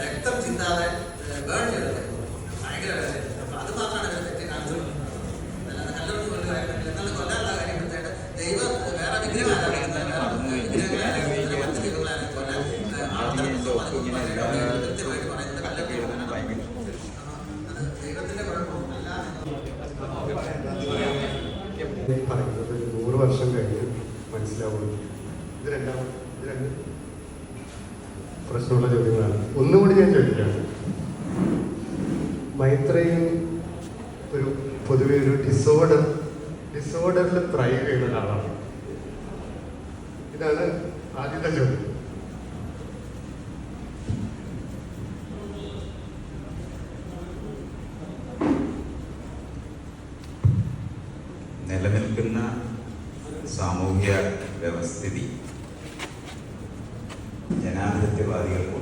രക്തം ചിന്താതെ ബേൺ ചെയ്തത് ഭയങ്കര. അപ്പൊ അത് മാത്രമാണ് ഇവരെ തെറ്റി കാണിച്ചത് അല്ലാതെ കല്ലെറിഞ്ഞ് കൊല്ലുക. എന്നാലും കൊല്ലാനുള്ള കാര്യം ദൈവം വേറെ വിഗ്രഹം കൃത്യമായിട്ട് പറയുന്നത് കൊല്ലാനാണ്. അത് ദൈവത്തിന്റെ കുഴപ്പമല്ല ഈ പറയുന്നത് നൂറ് വർഷം കഴിഞ്ഞ് മനസ്സിലാവുള്ളൂ പ്രശ്നമുള്ള ചോദ്യങ്ങളാണ്. ഒന്നുകൂടി ഞാൻ ചോദിക്കുകയാണ്. മൈത്രയും ഒരു പൊതുവെ ഒരു ഡിസോർഡർ ഡിസോർഡറിൽ ത്രൈവ് ചെയ്യുന്ന ഒരാളാണ്. ഇതാണ് ആദ്യത്തെ ചോദ്യം. നിലനിൽക്കുന്ന സാമൂഹ്യ വ്യവസ്ഥിതി அரசியல்வாதிகள்